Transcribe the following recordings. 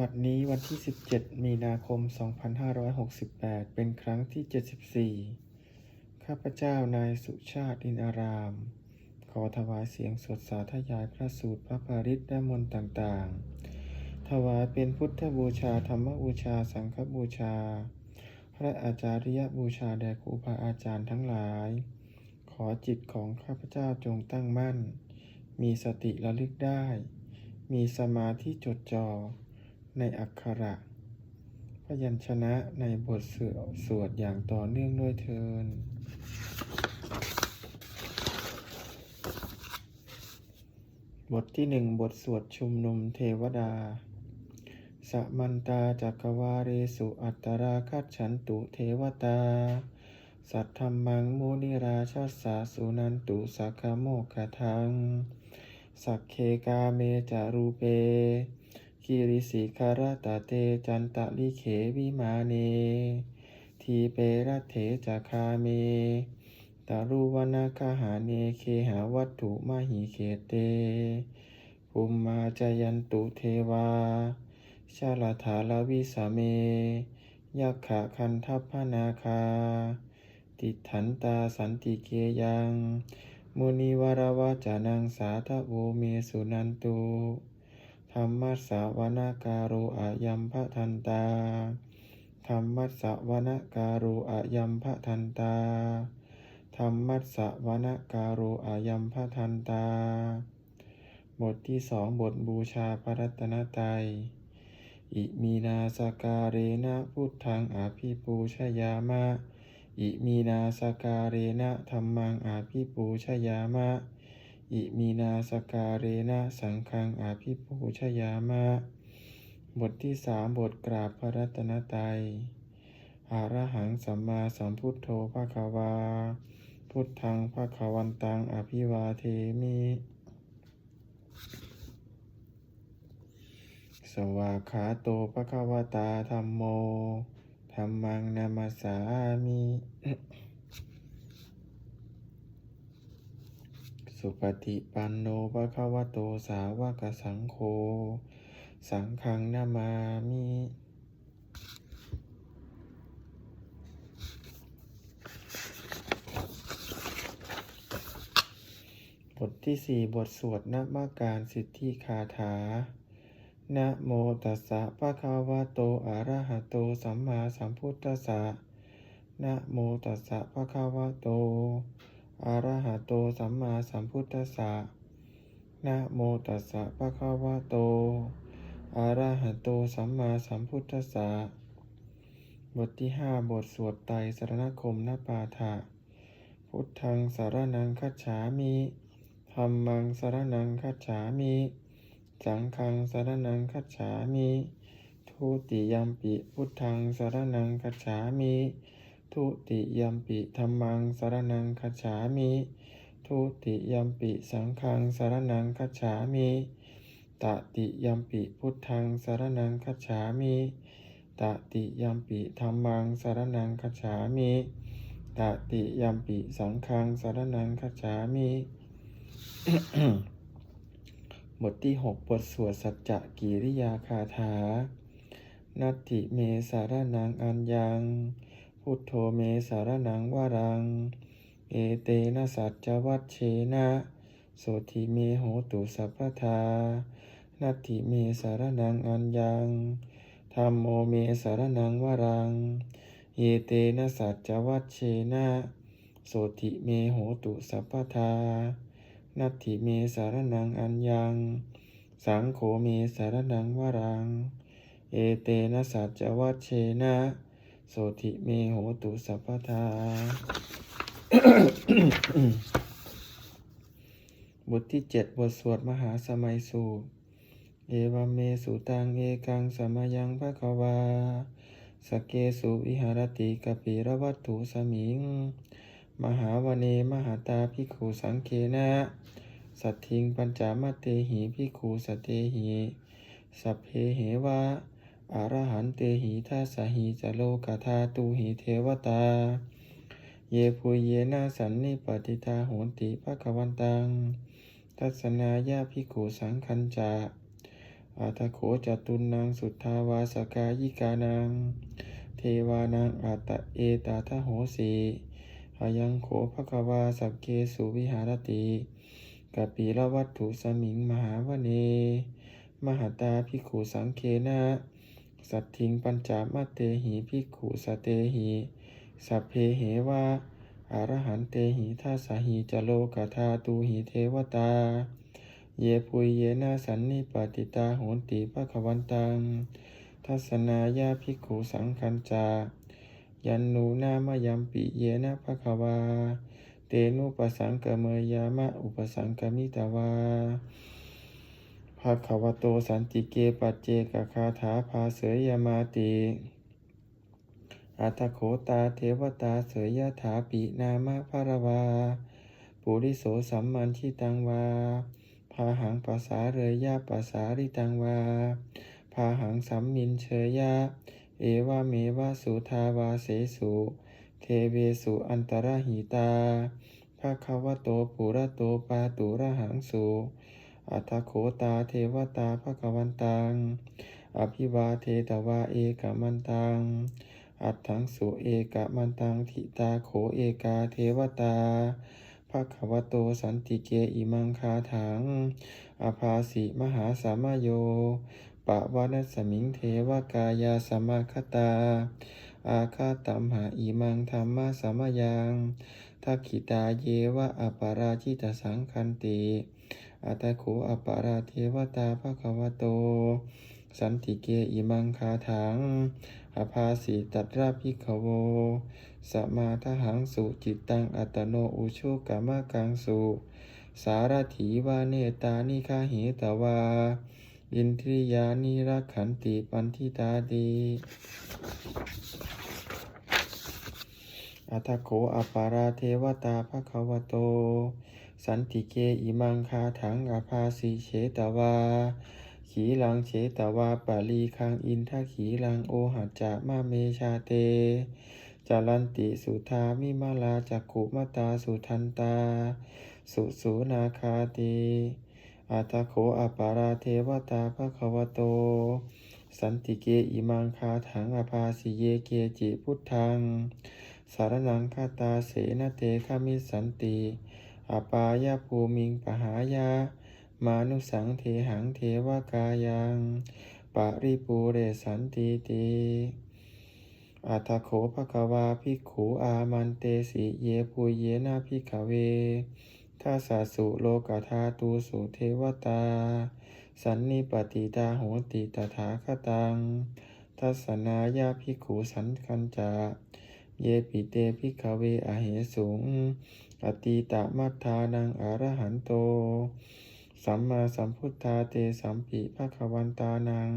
บัดนี้วันที่ 17 มีนาคม 2568 เป็นครั้งที่ 74 ข้าพเจ้านายสุชาติอินอาราม ขอถวายเสียงสดสาธยายพระสูตรพระปาริตและมนต์ต่างๆ ถวายเป็นพุทธบูชาธรรมบูชาสังฆบูชา พระอาจาริยบูชาแด่ครูบาอาจารย์ทั้งหลาย ขอจิตของข้าพเจ้าจงตั้งมั่น มีสติระลึกได้ มีสมาธิจดจ่อ ในอักขระ พยัญชนะในบทสวดสวดอย่างต่อเนื่องด้วยเทินบทที่หนึ่งบทสวดชุมนุมเทวดา สมันตาจักวาเรสุอัตตราคัจฉันตุเทวตา สัทธรรมังมุนิราชสสาสุนันตุสักขโมกขทัง สักเคกาเมจารูเป กิริสิคารตะเตจันตะลิเขวิมาเน ทีเปรัตเถจคาเมตารุวนาคหาเนเคหาวัตถุมหิเขเตภูมมาจยันตุเทวา ชาลถาลวิสาเมยักขะคันทัพพนาคา ติถันตาสันติเกยัง มุนิวรวาจานังสาทโวเมสุนันตุ ธรรมัสสะวนการโรอายัมพะทันตาธรรมัสสะวนการโรอายัมพะทันตาธรรมัสสะวนการโรอายัมพะทันตา บทที่สองบทบูชาพระรัตนตรัยอิมีนาสการเรนะพุทธังอาภิปูชยามะ อิมีนาสการเรนะธรรมังอาภิปูชยามะ อิมีนาสการเรนะสังฆังอาภิปูชยามะ บทที่สามบทกราบพระรัตนตรัยอาระหังสัมมาสัมพุทโธภะควา พุทธังภะควันตังอภิวาเทมิ สวาขาโตภะควตาธัมโมธัมมังนามัสสามิ สุปฏิปันโนภะคะวะโตสาวกสังโฆ สังฆังนามามิ บทที่สี่บทสวดนมาการสิทธิคาถา นะโมตัสสะภะคะวะโตอะระหะโตสัมมาสัมพุทธัสสะนะโมตัสสะภะคะวะโต อะระหะโตสัมมาสัมพุทธัสสะ นะโมตัสสะภะคะวะโต อะระหะโตสัมมาสัมพุทธัสสะ บทที่ห้าบทสวดไตรสรณคมนปาฐะพุทธังสารนังคัจฉามิธัมมังสารนังคัจฉามิ สังฆังสารนังคัจฉามิ ทุติยัมปิพุทธังสารนังคัจฉามิ ทุติยมปิธัมมังสารนังคัจฉามิทุติยมปิสังฆังสารนังคัจฉามิตติยมปิพุทธังสารนังคัจฉามิตติยมปิธัมมังสารนังคัจฉามิตติยมปิสังฆังสารนังคัจฉามิบทที่หกบทสวดสัจจะกิริยาคาถา นัตถิเมสารนังอัญญัง พุทโธเมสารนังวารัง เอเตนะสัจจวัชเชนะโสธิเมโหตุสัพพทานัตถิเมสารนังอัญญังธรรมโมเมสารนังวารังเอเตนะสัจจวัชเชนะโสธิเมโหตุสัพพทานัตถิเมสารนังอัญญัง สังโฆเมสารนังวารัง เอเตนะสัจจวัชเชนะ โสธิเมโหตุสัพพทา บทที่เจ็ดบทสวดมหาสมัยสูตร เอวเมสุตังเอกังสมยังภะควาสเกสุวิหารติกปิระวัตถุสมิง มหาวเนมหาตาภิขุสังเคนะ สัทธิงปัญจามเตหิภิขุสเตหิสัพเพเหวะ อรหันเตหิทัสสหิจโลกธาตุหิเทวตา เยปุยเยนะสันนิปติตาโหนติภะควันตัง ทัศนายาภิกขุสังคัญจาอาทโขจตุนังสุทธาวาสกายิกานัง เทวานังอัตเอตาทะโหสีอายังโขภควาสักเกสุวิหารติกปีละวัตถุสมิงมหาวเน มหตาภิกขุสังเคนะ สัตถิงปัญจามเตหิภิกขุสเตหิสัพเพเหวะอรหันเตหิทัสสหิจโลกธาตูหิเทวตา เยปุยเยนะสันนิปติตาโหนติภควันตัง ทัศนายาภิกขุสังคัญจา ยันนูนามยัมปิเยนะภะควา เตนุปสังกเมยามะอุปสังกมิตวา ภาควโตสันติเกปัจเจกคาถาภาเสยยมาติอัตโขตาเทวตาเสยยถาปินามะภารวาปุริโสสัมมันชิตังวา พาหังปัสสาเรยยะปัสสาริตังวา พาหังสัมมินเชยยะเอวาเมวะสุทาวาเสสุ เทเวสุอันตรหิตาภาควโตปุระโตปาตุระหังสุ อัตโขตาเทวตาภควันตัง อภิวาเทตวาเอกมันตัง อัตถังสุเอกมันตังทิตาโขเอกาเทวตาภควโตสันติเกอิมังคาถัง อภาสิมหาสามโย ปะวานัสสมิงเทวกายาสมาคตา อาคาตัมหาอิมังธรรมะสามยังทักขิตาเยวะอปาราชิตสังคันติ อัตโขอปาราเทวตาภควโต สันติเกอิมังคาถังอภาสีตัตราภิขโวสมาทหังสุจิตตังอัตโนอุชุกามะกังสุสารถีวาเนตานิคาเหตวา อินทริยานิรักขันติปันทิตาดีอัตโขอปาราเทวตาภควโต สันติเกอิมังคาถังอภาสีเฉตวา ขีลังเฉตวาปาลีคังอินทขีลังโอหัจจะมาเมชาเตจารันติสุธามิมาลาจักขุมาตาสุทันตา สุสูนาคาติอัตโขอปาราเทวตาภควโต สันติเกอิมังคาถังอภาสิเยเกจิพุทธัง สารนังคาตาเสนเตคามิสันติ อปายาภูมิงปหายา มานุสังเทหังเทวกายังปาริปูเรสันติติอัตโขภควาภิกขุอามันเตสิเยปุเยนะภิกขเวทัสสะสุโลกธาตูสุเทวตา สันนิปติตาโหติตถาคตังทัศนายาภิกขุสันคัญจาเยปิเตภิกขเวอเหสุง อตีตมัทธานังอรหันโต สัมมาสัมพุทธาเตสัมปิภควันตานัง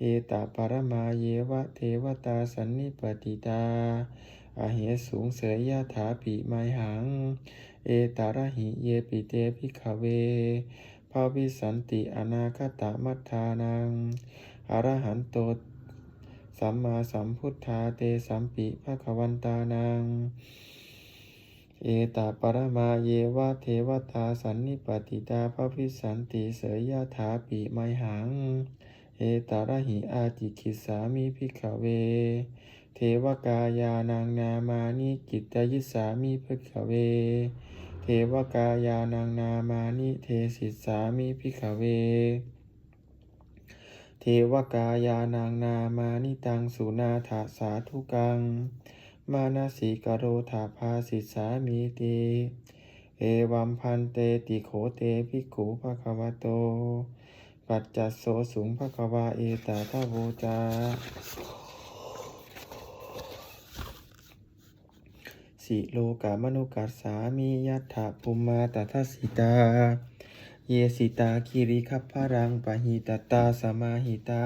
เอตปารมาเยวะเทวตาสันนิปติตาอาเหสูงเสยยะถาปิไมหัง เอตาระหิเยปิเตภิกขเวภาวิสันติอนาคตามัทธานังอรหันโตสัมมาสัมพุทธาเตสัมปิภควันตานัง เอตาปรมาเยวะเทวตาสันนิปติตาภวิสันติเสยยะถาปิไมหัง เอตาระหิอาติคิสามิภิกเว เทวกายานางนามานิกิตยิสามิภิกเว เทวกายานางนามานิเทศิสามิภิกเว เทวกายานางนามานิตังสุนาถาสาธุกัง มานาสีกโรธาภาสิสามีติเอวัมพันเตติโขเตภิกขุภะควโต ปัจจัสโสสุงภะควาเอตาทาโวจาสิโลกามนุกัสสามิยัตถะภูมมาตัสิตา เยสิตาคิริคัพพรังปะหิตตาสมาหิตา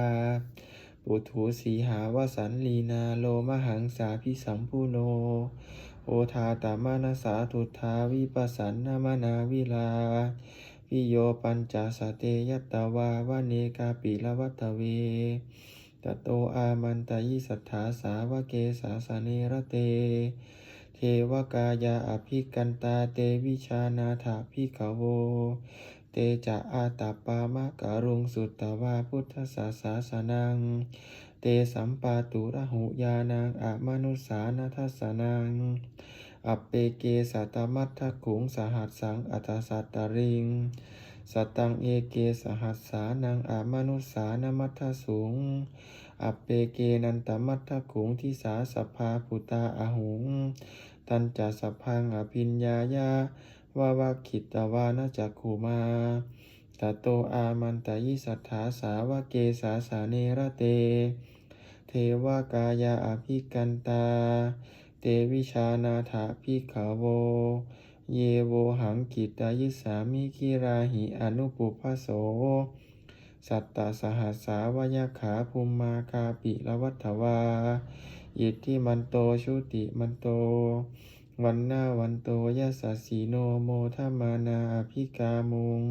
ปุถุสีหาวสันลีนาโลมหังสาพิสัมพุโน โอทาตามานาสาทุทาวิปัสสันนามนาวิลาวิโยปัญจสเตยัตวาวเนกาปิละวัตเวตโตอามันตยิสัทธาสาวเกสาสเนระเต เทวกายาอภิกันตาเตวิชานาถาภิกขโว เตจะอาตาปามะกะรุงสุตตวาพุทธศาสาสนัง เตสัมปาตุระหุยานังอะมนุสานัทสนัง อัปเปเกสัตตมัทถขุงสหัสสังอัตสัตตริง สตังเอเกสหัสสานังอะมนุสานมัทธสุงอัปเปเกนันตมัทถขุงทิสาสพพาปุตาอาหุง ตันจัสพังอภิญญายา วาวาคิตวานาจักขุมาตโตอามันตยิสัทธาสาวเกสาสาเนระเต เทวากายาอภิกันตา เตวิชานาถาภิกขโว เยโวหังกิตายิสามิคิราหิอนุปุพโส สัตตสหัสสาวยาขาภูมมาคาปิละวัฏวาอิทธิมันโตชุติมันโต วันนาวันโตยะสัสีโนโมทมานาอภิกามุง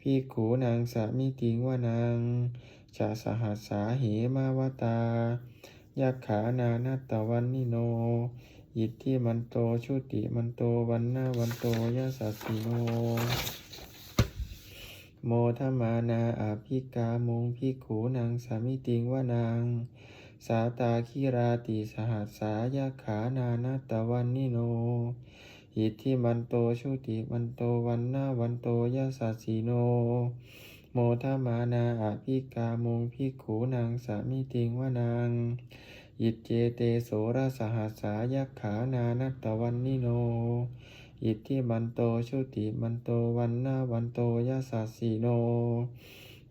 พิกขูนางสามิติงวานางจะสหัสสาเหมาวตายักขานานัตวันนิโนอิทธิมันโตชุติมันโตวันนาวันโตยะสัสีโน โมทมานาอาภิกามุงพิขูนางสามิติงวานาง สาตาคิราติสหัสสายาขานานาตวันนิโน อิทธิมันโตชุติมันโตวันนาวันโตยะสัสีโน โมทมานาอาภิกามุงพิกขูนางสามิติงวานางอิเจเตโสรสหัสสายาขานานาตวันนิโน อิทธิมันโตชุติมันโตวันนาวันโตยะสัสีโน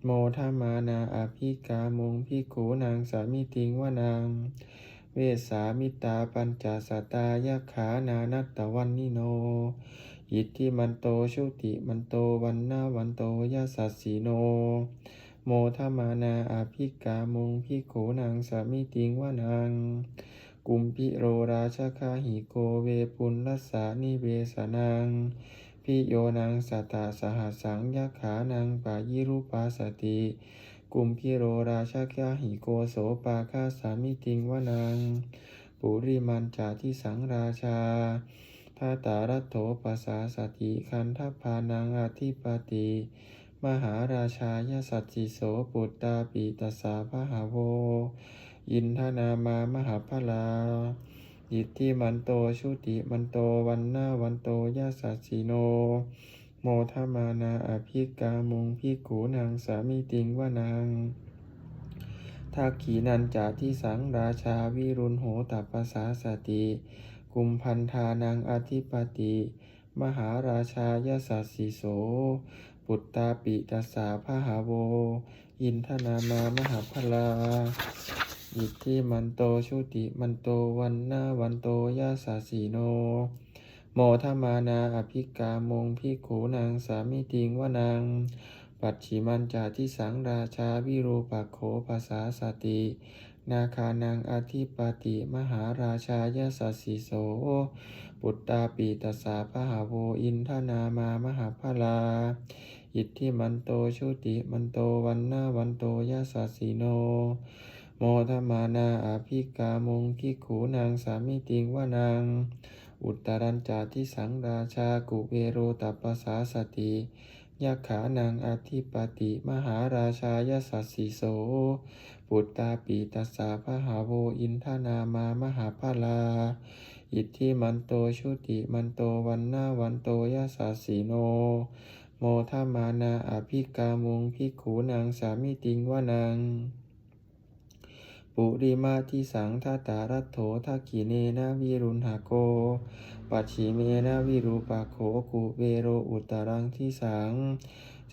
โมทมานาอภิกามุงพิกขูนางสามิติงวานาง เวสามิตาปัญจสตายาขานานัตตวันนิโนอิทธิมันโตชุติมันโตวันนาวันโตยะสัสสีโน โมทมานาอภิกามุงพิกขูนางสามิติงวานางกุมพิโรราชคาหิโกเวปุลลสสานิเวสนัง พิโยนังสัตตาสหัสสังยขานังปายิรุปาสติกุมพิโรราชคาหิโกโสปาคาสามิติงวนัง ปุริมันจาทิสังราชาทาตารัตโถปสาสติคันทพานังอธิปติ มหาราชายสัจจิโสปุตตาปิตสาพหาโวอินทนามามหาพลา อิทธิมันโตชุติมันโตวันหน้าวันโตยาสัสสีโน โมทมานาอภิกามุงพิกูนางสามิติงวานางทักขีนันจาที่สังราชาวิรุณโหตัปสาสติ กุมพันธานังอธิปติ มหาราชายาสัสสิโส ปุตตาปิตสสาพหาโว อินทนามามหาพลา อิทธิมันโตชุติมันโตวันนาวันโตยาสาสีโน โมทมานาอภิกามงพิกขูนางสามิติงวานางปัจฉิมันจาทิสังราชาวิรูปัโขภาษาสติ นาคานังอธิปติมหาราชายาสสสิโส ปุตตาปีตสาพหาโวอินทนามามหาพลา อิทธิมันโตชุติมันโตวันนาวันโตยาสสสีโน โมทมานาอาภิกามงพิขูนางสามิติงวานาง อุตรัญจาทิสังราชากุเวโรตัปสาสติยักขานังอธิปติมหาราชายสัสสิโส ปุตตาปีตัสสาพหาโวอินทนามามหาพลา อิทธิมันโตชุติมันโตวันนาวันโตยาสัสสีโน โมทมานาอภิกามุงพิขูนางสามิติงวานาง ปุริมาทิสังทัตตารัตโถทักขิเนนะวิรุณหโก ปัจฉิเมนะวิรูปโขกุเวโรอุตรังทิสัง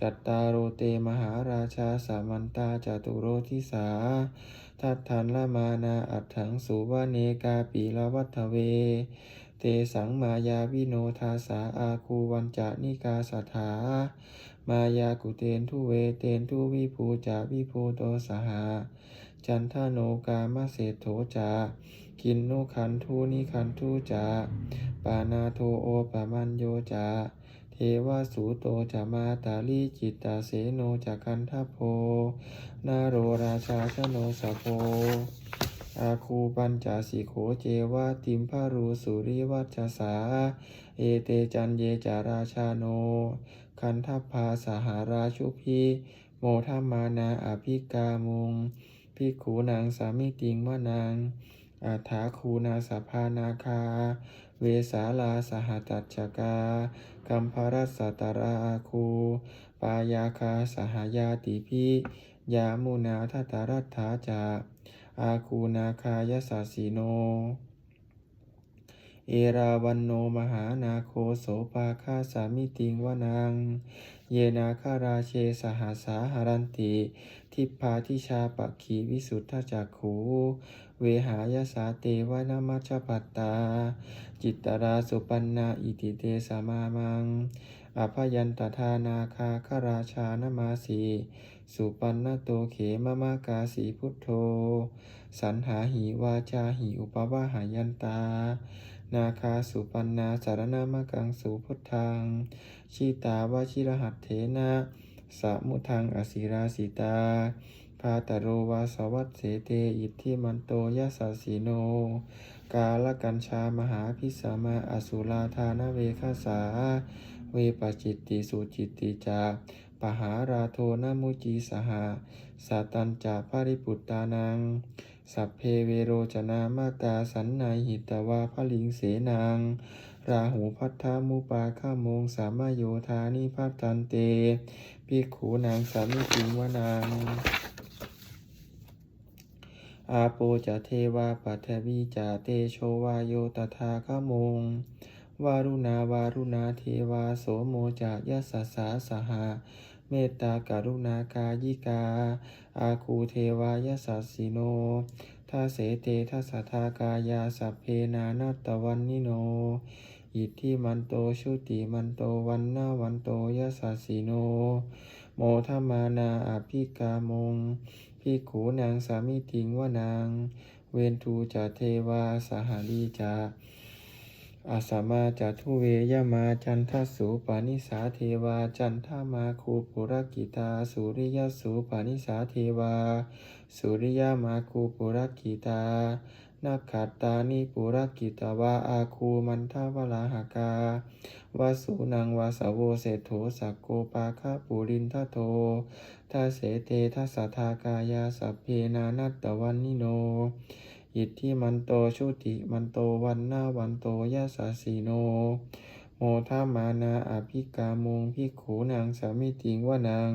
จัตตารโรเตมหาราชาสามันตาจตุโรทิสาทัตทันละมานาอัตถังสุวเนกาปีละวัฏเว เตสังมายาวิโนทาสาอาคูวันจานิกาสถามายากุเตนทุเวเตนทุวิภูจาวิภูโตสหา จันทโนกามาเศโถจา กินนุขันทูนิขันทูจา ปานาโทโอปะมันโยจา เทวสูโตจะมาตาลีจิตตาเสโนจักคันทโพ นาโรราชาชโนสะโพอาคูปัญจสิโขเจวาติมพารูสุริวัชสา เอเตจันเยจาราชาโน คันทัพพาสหาราชุพีโมทัมมานาอภิกามุง พิขูนางสามิติงวานางอาถาคูนาสภานาคา เวสาลาสหตัจกากัมภรัสสตราอาคู ปายาคาสหายาติพิยามุนาทัตารัตถาจาอาคูนาคายสัสสีโน เอราวันโนมหานาโคโสปาคาสามิติงวานังเยนาคาราเชสหาสาหารันติ ทิพาทิชาปะขีวิสุทธจักขูเวหายสาเตวนามัชฌปัตตา จิตตราสุปันนาอิติเตสามามังอภยันตทานาคาคราชานมาสีสุปันนโตเขมมากาสีพุทโธ สันหาหิวาจาหิอุปวาหายันตา นาคาสุปันนาสารนามกังสุพุทธังชิตาวาชิรหัตเถนะสมุทังอสิราสิตาพาตโรวาสวัตเสเตอิทธิมันโตยสสสิโน กาลกัญชามหาพิสามาอสุราธานเวคาสา เวปจิตติสุจิตติจาปหาราโทนมุจีสหาสาตัญจาภริปุตตานัง สัพเพเวโรจนามากาสันนายหิตวาพลิงเสนางราหูพัทธามุปาข้ามงสามโยธานิพัตันเตภิขูนางสามิติงวานางอาโปจะเทวาปัทวีจาเตโชวาโยตถาคมงวารุณาวารุณาเทวาโสโมจายสสสาสหา เมตตาการุณากายิกา อาคูเทวายสัสสิโนทัเสเตทัสทากายาสัพเพนานัตวันนิโน อิทธิมันโตชุติมันโตวันนาวันโตยสัสสิโน โมทมานาอภิกามงพิกขูนางสามิติงวานาง เวนทูจาเทวาสหาลีจา อาสามาจัทุเวยมาจันทสุปานิสาเทวา จันทามาคูปุรกิตาสุริยสุปานิสาเทวา สุริยมาคูปุรกิตานาคาตานิปุรกิตาวาอาคูมันทาวลาหากาวาสุนังวาสาวโวเศรษโถสักโกปาคาปุรินทโททัสเสเตทัสสะทากายาสัพเพนานัตตวันนิโน อิทธิมันโตชุติมันโตวันนาวันโตยะสสสีโน โมทามานาอภิกามุงพิขูนางสามิติงวานาง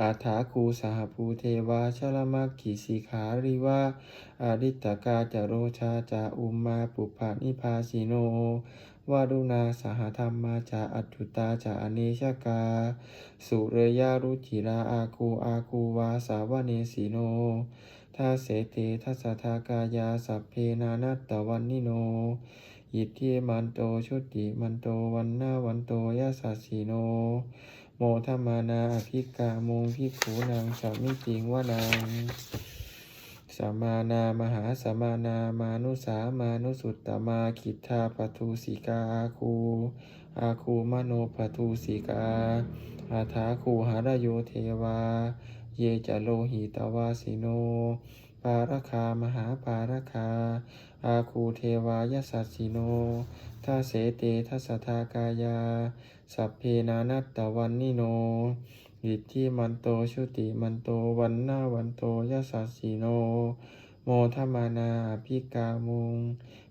อาถาคูสหภูเทวาชลมักขีสิขาริวาอาริตกาจโรชาจาอุมมาปุปานิพาสิโนวารุณาสหธรรมาจาอัตุตาจาอเนชกา สุเรยารุจิราอาคูอาคูวาสาวเนสีโน ทาเสเตทัสทากายาสัพเพนานัตตวันนิโนอิทธิมันโตชุติมันโตวันนาวันโตยะสัสสีโน โมทมานาอภิกามุงพิขูนางสามิติงวานางสมานามหาสมานามานุสามานุสุตตมาคิทาปทุสิกาอาคู อาคูมโนปทุสิกา อาถาคูหารโยเทวา เยจะโลหิตวาสิโน ปารคามหาปารคา อาคูเทวายสัสสิโนทัสเสเตทัสสทากายา สัพเพนานัตตวันนิโนอิทธิมันโตชุติมันโตวันนาวันโตยสสสีโน โมทมานาอภิกามุง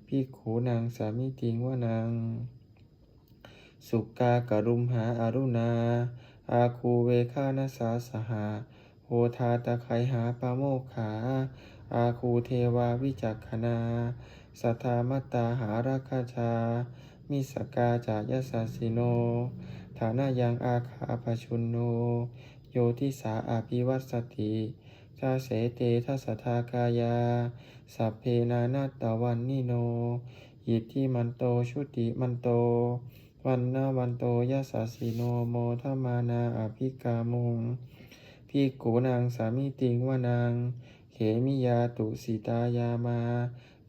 พิขูนางสามิติงวานางสุกากรุมหาอารุณา อาคูเวคานาสาสหา โหทาตะไคหาปาโมกขา อาคูเทวาวิจักขณาสัทธามตตาหาราคาชา มิสกาจายสัสสิโน ฐานะยังอาคาปชุนโน โยทิสาอาภิวัตสติทาเสเตทัสทากายา สัพเพนานาตวันนิโนอิทธิมันโตชุติมันโต วันนาวันโตยสัสสิโนโมทมานาอภิกามุง พิกขุนางสามิติงวานางเขมิยาตุสิตายามา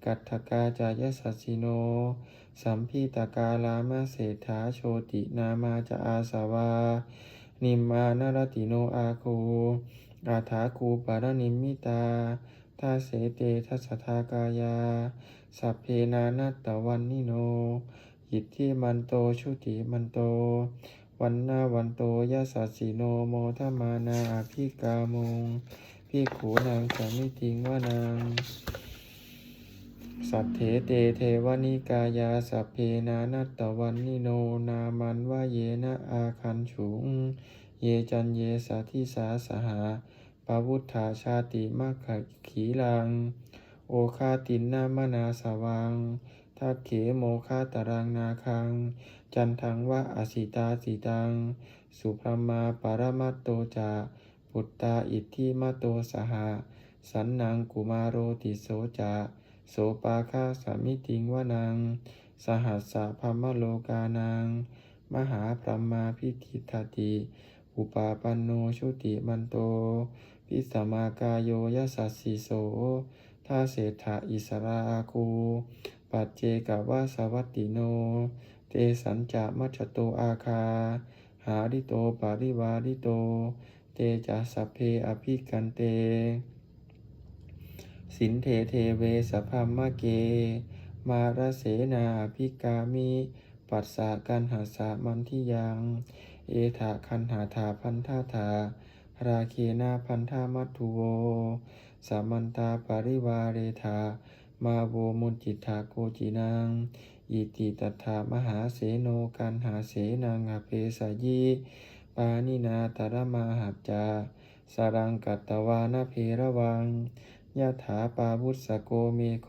กัตถกาจายสัสสิโน สัมพิตากาลามาเศรษฐาโชตินามาจะอาสาวา นิมมานารติโนอาคูอาถาคูปารนิมิตาทาเสเตทัสะทากายา สัพเพนานัตตวันนิโนอิทธิมันโตชุติมันโต วันนาวันโตยะสัสสิโนโมทมานาอภิกามุงพิกขูนางสามิติงว่านาง สัทเถเตเทวนิกายาสัพเพนานัตตวันนิโนนามันว่าเยนะอาคันฉุง เยจันเยสัทิสาสหาปวุธาชาติมัคขขีลัง โอคาตินนามนาสวัง ทักเขโมคาตารังนาคัง จันทังวะอสิตาสิตัง สุพรมาปารมัตโตจาปุตตาอิทธิมตโตสหาสันนังกุมารโรติโสจาโสปาคาสามิติงวนัง สหัสสะพัมมโลกานัง มหาพรหมาพิธิทติ อุปาปันโนชุติมันโต พิสมากายโยยสัสสิโสทาเศรษฐาอิสราคู ปัจเจกวาสวัตติโน เตสัญจามัชโตอาคา หาริโตปาริวาริโต เตจัสสพเพอภิกันเต สินเทเทเวสพัมมะเก มารเสนาภิกามิ ปัสสะกันหาสามันทิยัง เอถาคันหาถาพันธาถาราเคนาพันธามัตถุโวสามันตาปริวาเรธา มาโวมุนจิตาโกจินังอิติตัถามหาเสโนกันหาเสนังอเพสายิปานินาตระมาหัจจาสรังกัตตวานาเพระวังยะถาปาวุสโกเมโค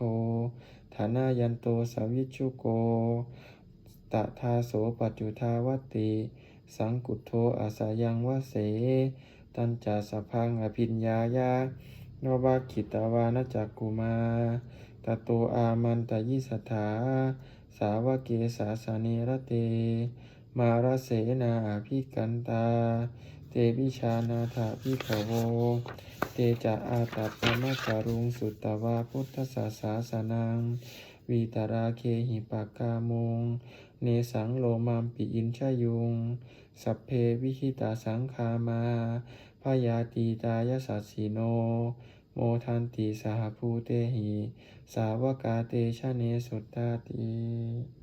ฐานายันโตสวิชุโกตทาโสปัจจุทาวติ สังกุโธอาสายังวะเส ตัญจาสพังอภิญญายานวาคิตาวานจักกุมา ตโตอามันตยิสถา สาวเกสาสาเนรเต มารเสนาอภิกันตา เตวิชานาถาพิขโว เตจะอาตัปมัจารุงสุตตวาพุทธศาสาสนัง วีตาราเคหิปากามง เนสังโลมามปิอินชยุง สัพเพวิหิตาสังคามาพยาตีตายสัสสิโน โมทันติสหภูเตหิ สาวกาเตชะเนสุตตาติ